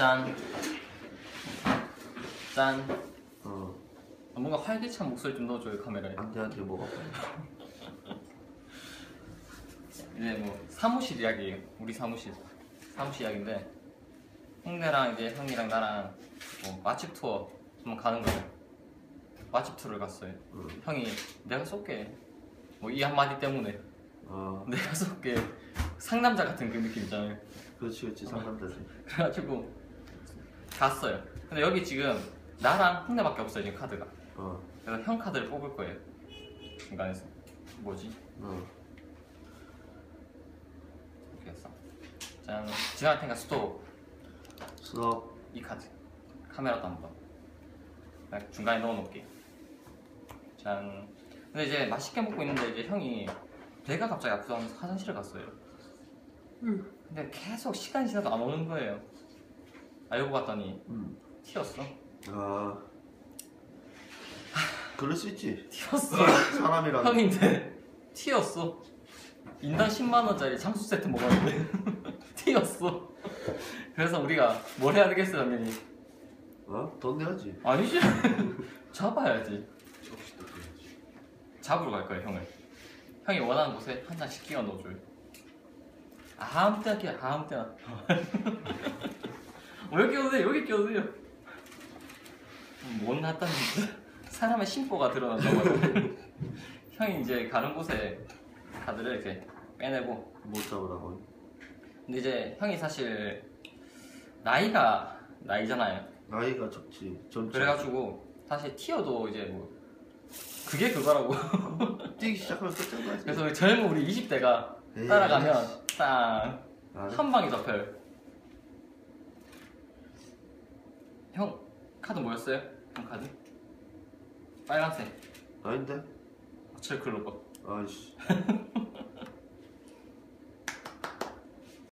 짠. 짠. 어 뭔가 활기찬 목소리 좀 넣어줘요 카메라에. 안돼 안돼 뭐가 이제 뭐 사무실 이야기예요. 우리 사무실. 사무실 이야기인데 형네랑 이제 형이랑 나랑 뭐 맛집 투어 한번 가는 거예요. 맛집 투어를 갔어요. 응. 형이 내가 쏠게. 뭐 이 한마디 때문에 어 내가 쏠게. 상남자 같은 그 느낌 있잖아요. 그렇지 그렇지 상담자지 그래가지고 갔어요. 근데 여기 지금 나랑 형네밖에 없어요 지금 카드가. 어 그래서 형 카드를 뽑을 거예요. 중간에서 뭐지? 어. 이렇게 했어. 짠. 지나갈 테니까 스톱. 수업 이 카드. 카메라도 한 번. 그냥 중간에 넣어놓을게. 짠. 근데 이제 맛있게 먹고 있는데 이제 형이 배가 갑자기 아프서 화장실을 갔어요. 근데 계속 시간이 지나도 안 오는 거예요. 알고 봤더니 음. 튀었어. 아 그럴 수 있지 튀었어. 사람이랑 형인데 튀었어. 인당 10만 원짜리 장수 세트 먹었는데 튀었어. 그래서 우리가 뭘 해야 되겠어요, 형님? 어? 돈 내야지 아니지. 잡아야지. 또 그래야지 잡으러 갈 거예요, 형을. 형이 원하는 곳에 한 잔씩 끼워 넣어줘요. 아무 때나 끼워, 아무 때나. 어, 여기 끼워도 돼요, 여기 끼워도 돼요. 못났다는 사람의 심보가 드러난다고. 형이 이제 가는 곳에 카드를 이렇게 빼내고 못 잡으라고 근데 이제 형이 사실 나이가 나이잖아요. 나이가 적지 전 그래가지고 사실 티어도 이제 뭐 그게 그거라고. 뛰기 시작하면 끝장나지 그래서 젊은 우리 20대가 에이, 따라가면 딱 아, 한 방에 잡혀요. 형 카드 뭐였어요? 형 카드? 빨간색 아닌데? 철클로버 아이씨